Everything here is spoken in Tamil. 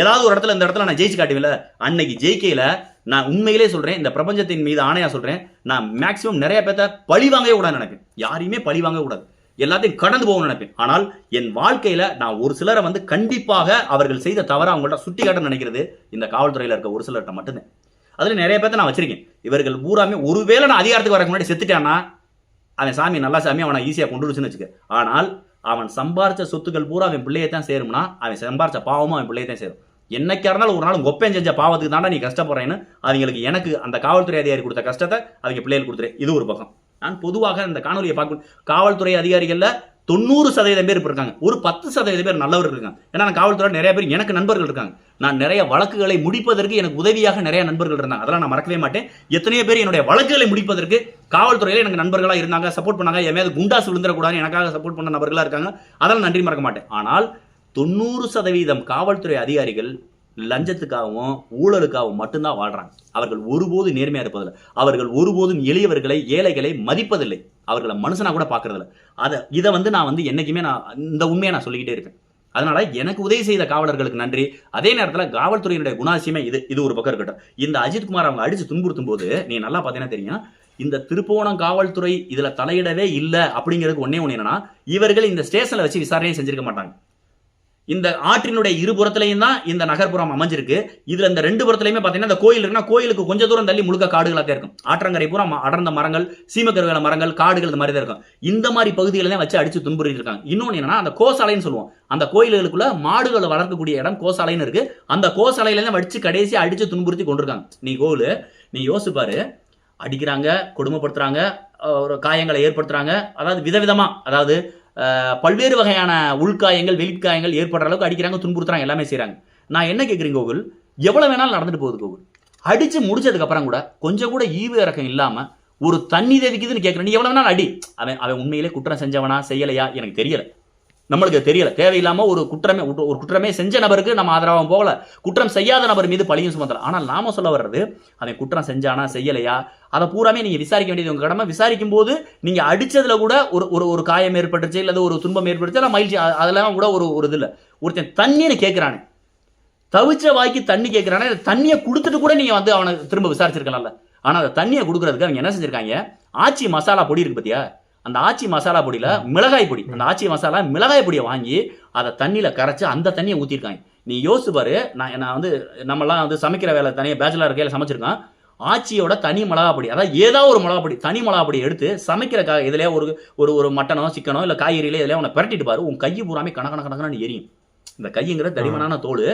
ஏதாவது ஒரு இடத்துல இந்த இடத்துல நான் ஜெயிச்சு காட்டுவில்ல அன்னைக்கு ஜெயிக்கையில நான் உண்மையிலே சொல்றேன் இந்த பிரபஞ்சத்தின் மீது ஆணையா சொல்றேன் நான் மேக்சிமம் நிறைய பேர்த்த பழி வாங்கவே கூடாது நினைப்பேன். யாரையுமே பழி வாங்கக்கூடாது எல்லாத்தையும் கடந்து போகணும்னு நினைப்பேன். ஆனால் என் வாழ்க்கையில நான் ஒரு சிலரை வந்து கண்டிப்பாக அவர்கள் செய்த தவற அவங்கள்ட்ட சுட்டி காட்ட நினைக்கிறது இந்த காவல்துறையில இருக்க ஒரு சிலர்கிட்ட மட்டும்தான். அதுல நிறைய பேர்த்த நான் வச்சிருக்கேன். இவர்கள் பூராமே ஒருவேளை நான் அதிகாரத்துக்கு வரக்கு முன்னாடி செத்துட்டானா அவன் சாமி நல்லா சாமி அவனை ஈஸியாக கொண்டு வச்சுன்னு வச்சுக்க. ஆனால் அவன் சம்பாரிச்ச சொத்துக்கள் பூரா அவன் பிள்ளையை தான் சேரும்னா அவன் சம்பாரிச்ச பாவமும் அவன் பிள்ளையை தான் சேரும். என்னைக்கா இருந்தாலும் ஒரு நாள் ஒப்பேன் செஞ்ச பாவத்துக்கு தாண்டா நீ கஷ்டப்படுறேன்னு அவங்களுக்கு எனக்கு அந்த காவல்துறை அதிகாரி கொடுத்த கஷ்டத்தை அவங்க பிள்ளைகள் கொடுத்துரு. இது ஒரு பக்கம். நான் பொதுவாக இந்த காணொலியை பார்க்க காவல்துறை அதிகாரிகள்ல தொண்ணூறு சதவீதம் பேர் இப்போ இருக்காங்க. ஒரு பத்து சதவீதம் பேர் நல்லவர்கள் இருக்காங்க. ஏன்னா நான் காவல்துறை நிறைய பேர் எனக்கு நண்பர்கள் இருக்காங்க. நான் நிறைய வழக்குகளை முடிப்பதற்கு எனக்கு உதவியாக நிறைய நண்பர்கள் இருந்தாங்க. அதெல்லாம் நான் மறக்கவே மாட்டேன். எத்தனையோ பேர் என்னுடைய வழக்குகளை முடிப்பதற்கு காவல்துறையில எனக்கு நண்பர்களாக இருந்தாங்க சப்போர்ட் பண்ணாங்க. என் மேல குண்டாசு விழுந்துடக்கூடாது எனக்காக சப்போர்ட் பண்ண நபர்களாக இருக்காங்க. அதெல்லாம் நன்றி மறக்க மாட்டேன். ஆனால் தொண்ணூறு சதவீதம் காவல்துறை அதிகாரிகள் லஞ்சத்துக்காகவும் ஊழலுக்காகவும் மட்டும்தான் வாழ்றாங்க. அவர்கள் ஒருபோது நேர்மையா இருப்பதில்லை. அவர்கள் ஒருபோதும் எளியவர்களை ஏழைகளை மதிப்பதில்லை. அவர்களை மனுஷனா கூட பார்க்கறதில்ல. அதை இதை வந்து நான் வந்து என்னைக்குமே நான் இந்த உண்மையை நான் சொல்லிக்கிட்டே இருப்பேன் அதனால எனக்கு உதவி செய்த காவலர்களுக்கு நன்றி. அதே நேரத்தில் காவல்துறையினுடைய குணாசியமே இது இது ஒரு பக்கம் இருக்கட்டும். இந்த அஜித்குமார் அவங்க அடிச்சு துன்புறுத்தும் போது நீ நல்லா பார்த்தீங்கன்னா தெரியும் இந்த திருப்போணம் காவல்துறை இதுல தலையிடவே இல்லை அப்படிங்கிறதுக்கு ஒன்னே ஒன்று என்னன்னா இவர்கள் இந்த ஸ்டேஷன்ல வச்சு விசாரணையை செஞ்சிருக்க மாட்டாங்க. இந்த ஆற்றினுடைய இருபுறத்துலையும் தான் இந்த நகர்ப்புறம் அமைஞ்சிருக்கு. இதுல இந்த ரெண்டு புறத்துலையுமே பாத்தீங்கன்னா இந்த கோயில் இருக்குன்னா கோயிலுக்கு கொஞ்சம் தூரம் தள்ளி முழுக்க காடுகளாக தான் இருக்கும். ஆற்றங்கரை பூரா ம- அடர்ந்த மரங்கள் சீமக்கருகள மரங்கள் காடுகள் இந்த மாதிரி தான் இருக்கும். இந்த மாதிரி பகுதிகளை தான் வச்சு அடிச்சு துன்புறுத்தி இருக்காங்க. இன்னொன்று என்னன்னா அந்த கோசாலைன்னு சொல்லுவோம். அந்த கோயில்களுக்குள்ள மாடுகளை வளர்க்கக்கூடிய இடம் கோசாலைன்னு இருக்கு. அந்த கோசாலையில தான் வச்சு கடைசி அடிச்சு துன்புறுத்தி கொண்டிருக்காங்க. நீ கோவில் நீ யோசிப்பாரு பாரு. அடிக்கிறாங்க கொடுமைப்படுத்துறாங்க ஒரு காயங்களை ஏற்படுத்துறாங்க. அதாவது விதவிதமா அதாவது பல்வேறு வகையான உள்காயங்கள் வெளிக்காயங்கள் ஏற்படுற அளவுக்கு அடிக்கிறாங்க துன்புறுத்துறாங்க எல்லாமே செய்கிறாங்க நான் என்ன கேட்குறேன் கோகுல்? எவ்வளோ வேணாலும் நடந்துட்டு போகுது கோகுல். அடித்து முடிச்சதுக்கப்புறம் கூட கொஞ்சம் கூட ஈவு இறக்கம் இல்லாமல் ஒரு தண்ணி தேவிக்குதுன்னு கேட்குறேன். நீ எவ்வளோ வேணாலும் அடி. அவன் அவன் உண்மையிலே குற்றம் செஞ்சவனா செய்யலையா? எனக்கு தெரியலை. நம்மளுக்கு தெரியல. தேவையில்லாம ஒரு குற்றமே ஒரு குற்றமே செஞ்ச நபருக்கு நம்ம ஆதரவாக போகல. குற்றம் செய்யாத நபர் மீது பழியும் சுமத்தலாம் ஆனால் நாம சொல்ல வர்றது அவன் குற்றம் செஞ்சானா செய்யலையா? அதை பூராமே நீங்க விசாரிக்க வேண்டியது உங்க கடமை. விசாரிக்கும் போது நீங்க அடிச்சதுல கூட ஒரு ஒரு ஒரு காயம் ஏற்பட்டுச்சு இல்லாத ஒரு துன்பம் ஏற்பட்டுச்சு அதெல்லாம் மகிழ்ச்சி அதெல்லாம் கூட ஒரு ஒரு இது ஒருத்தன் தண்ணின்னு கேட்கிறானே தவிச்ச வாய்க்கு தண்ணி கேட்கிறானே அந்த தண்ணியை கொடுத்துட்டு கூட நீங்க வந்து அவனை திரும்ப விசாரிச்சிருக்கலாம்ல. ஆனால் அந்த தண்ணியை கொடுக்கறதுக்கு அவங்க என்ன செஞ்சிருக்காங்க? ஆச்சி மசாலா பொடி இருக்கு பார்த்தியா அந்த ஆச்சி மசாலா பொடியில மிளகாய் பொடி. அந்த ஆச்சி மசாலா மிளகாய் பொடியை வாங்கி அதை தண்ணியில கரைச்சு அந்த தண்ணியை ஊத்திருக்காங்க நீ யோசிச்சு பாரு நான் நான் வந்து நம்மலாம் வந்து சமைக்கிற வேலை தனியாக பேச்சுலர் இருக்கையில சமைச்சிருக்கோம். ஆச்சியோட தனி மிளகா பொடி அதாவது ஏதாவது ஒரு மிளகா பொடி தனி மிளகா பொடி எடுத்து சமைக்கிறக்காக இதுலயே ஒரு ஒரு ஒரு மட்டனோ சிக்கனோ இல்லை காய்கறியில இதுலயே உன்னை பிரட்டிட்டு பாரு உன் கையை பூராமே கணக்கண கணக்கணு எரியும். இந்த கைங்கிறது தடிமனான தோல்.